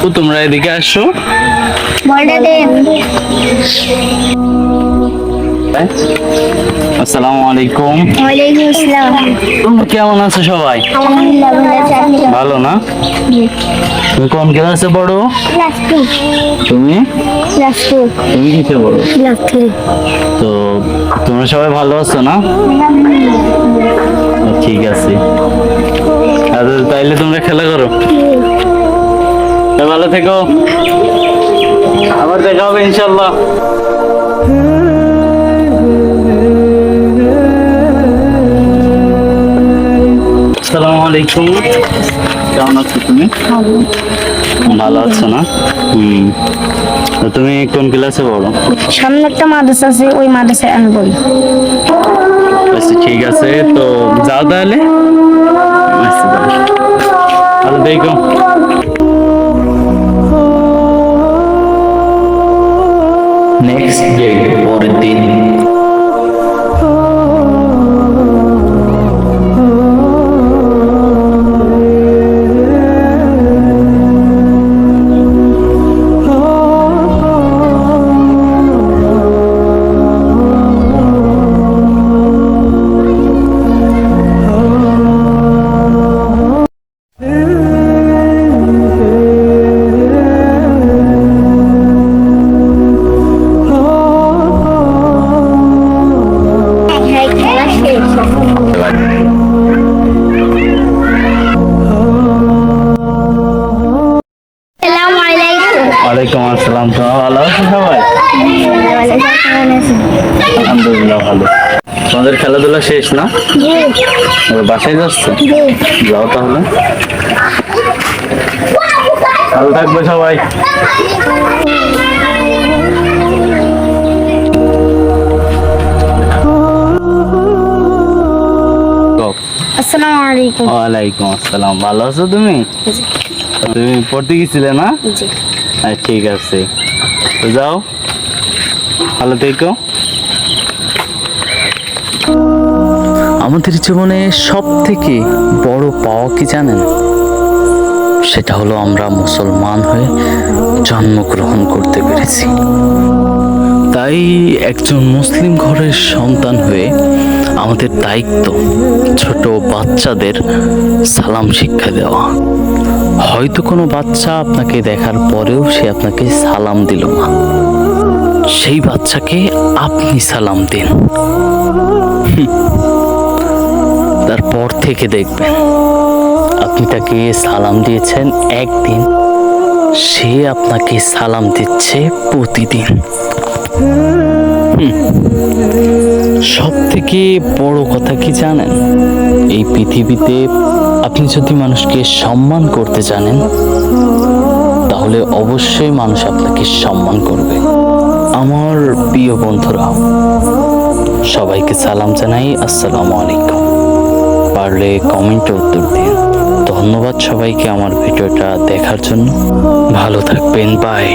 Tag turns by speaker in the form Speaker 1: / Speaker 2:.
Speaker 1: তো তোমরা এদিকে আসো। আসসালামু আলাইকুম। তোমরা কেমন আছো সবাই?
Speaker 2: ভালো
Speaker 1: না? তুমি কোন ক্লাসে পড়ো? তুমি? তুমি কিসে পড়ো? তো তোমরা সবাই ভালো আছো না? ঠিক আছে। আর তাইলে তোমরা খেলা করো। ভালো থেকো। আবার দেখা হবে ইনশাল্লাহ আসসালামু আলাইকুম। কেমন আছো তুমি? ভালো আছো না? হুম। তুমি কোন ক্লাসে পড়ো?
Speaker 2: সামনে একটা মাদ্রাসা আছে ওই মাদ্রাসায় আমি পড়ি।
Speaker 1: আচ্ছা ঠিক আছে। তো যাও তাহলে। আচ্ছা। ভালো দেখো নেক্সট ডে পরের দিন ওয়ালাইকুম আসসালাম তোমার ভালো আছো সবাই? আলহামদুলিল্লাহ ভালো। তোমাদের খেলাধুলা শেষ না? বাসায় যাচ্ছে? যাও তাহলে। ভালো থাকবে সবাই।
Speaker 2: আসসালামু আলাইকুম
Speaker 1: ওয়ালাইকুম আসসালাম। ভালো আছো তুমি? তুমি পড়তে গেছিলে না?
Speaker 2: জি।
Speaker 1: ঠিক আছে। তো যাও। ভালো থেকো।
Speaker 3: আমাদের জীবনে সব থেকে বড় পাওয়া কি জানেন? সেটা হলো আমরা মুসলমান হয়ে জন্মগ্রহণ করতে পেরেছি। তাই একজন মুসলিম ঘরের সন্তান হয়ে আমাদের দায়িত্ব ছোট বাচ্চাদের সালাম শিক্ষা দেওয়া। হয়তো কোনো বাচ্চা আপনাকে দেখার পরেও সে আপনাকে সালাম দিল না। সেই বাচ্চাকে আপনি সালাম দিন। তারপর থেকে দেখবেন আপনি তাকে সালাম দিয়েছেন একদিন। সে আপনাকে সালাম দিচ্ছে প্রতিদিন। সব থেকে বড় কথা কি জানেন? এই পৃথিবীতে আপনি যদি মানুষকে সম্মান করতে জানেন, তাহলে অবশ্যই মানুষ আপনাকে সম্মান করবে। আমার প্রিয় বন্ধুরা, সবাইকে সালাম জানাই, আসসালামু আলাইকুম। পারলে কমেন্টে উত্তর দিন। ধন্যবাদ সবাইকে আমার ভিডিওটা দেখার জন্য। ভালো থাকবেন বাই